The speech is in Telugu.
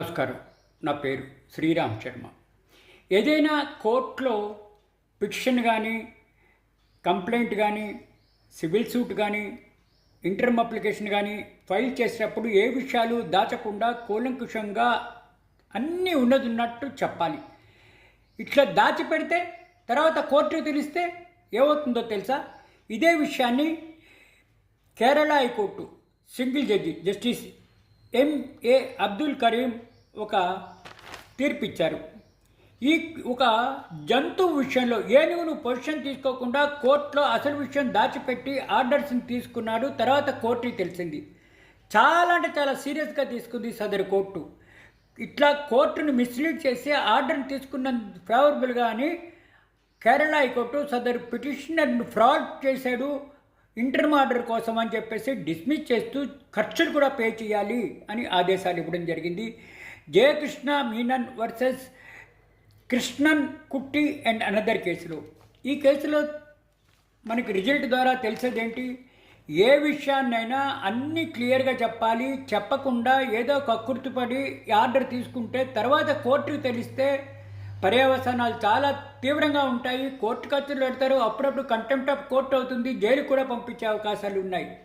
నమస్కారం. నా పేరు శ్రీరామ్ శర్మ. ఏదైనా కోర్టులో పిటిషన్ కానీ కంప్లైంట్ కానీ సివిల్ సూట్ కానీ ఇంటర్మ్ అప్లికేషన్ కానీ ఫైల్ చేసేటప్పుడు ఏ విషయాలు దాచకుండా కూలంకుషంగా అన్నీ ఉన్నది ఉన్నట్టు చెప్పాలి. ఇట్లా దాచిపెడితే తర్వాత కోర్టు తెలిస్తే ఏమవుతుందో తెలుసా? ఇదే విషయాన్ని Kerala high court single judge justice M A Abdul Karim ఒక తీర్పిచ్చారు. ఈ ఒక జంతువు విషయంలో ఏనుగును పొజిషన్ తీసుకోకుండా కోర్టులో అసలు విషయం దాచిపెట్టి ఆర్డర్స్ని తీసుకున్నాడు. తర్వాత కోర్టుకి తెలిసింది. చాలా అంటే చాలా సీరియస్గా తీసుకుంది సదరు కోర్టు. ఇట్లా కోర్టును మిస్లీడ్ చేసి ఆర్డర్ని తీసుకున్న ఫేవరబుల్గా అని కేరళ హైకోర్టు సదరు పిటిషనర్ను ఫ్రాడ్ చేశాడు. ఇంటర్మ్ ఆర్డర్ కోసం అని చెప్పేసి డిస్మిస్ చేస్తూ ఖర్చులు కూడా పే చేయాలి అని ఆదేశాలు ఇవ్వడం జరిగింది. జయకృష్ణ మీనన్ వర్సెస్ కృష్ణన్ కుట్టి అండ్ అనదర్ కేసులో. ఈ కేసులో మనకి రిజల్ట్ ద్వారా తెలిసేదేంటి? ఏ విషయాన్నైనా అన్నీ క్లియర్గా చెప్పాలి. చెప్పకుండా ఏదో కక్కుర్తిపడి ఆర్డర్ తీసుకుంటే తర్వాత కోర్టుకు తెలిస్తే పర్యవసానాలు చాలా తీవ్రంగా ఉంటాయి. కోర్టు ఖర్చులు పెడతారు. అప్పుడప్పుడు కంటెంప్ట్ ఆఫ్ కోర్టు అవుతుంది. జైలు కూడా పంపించే అవకాశాలు ఉన్నాయి.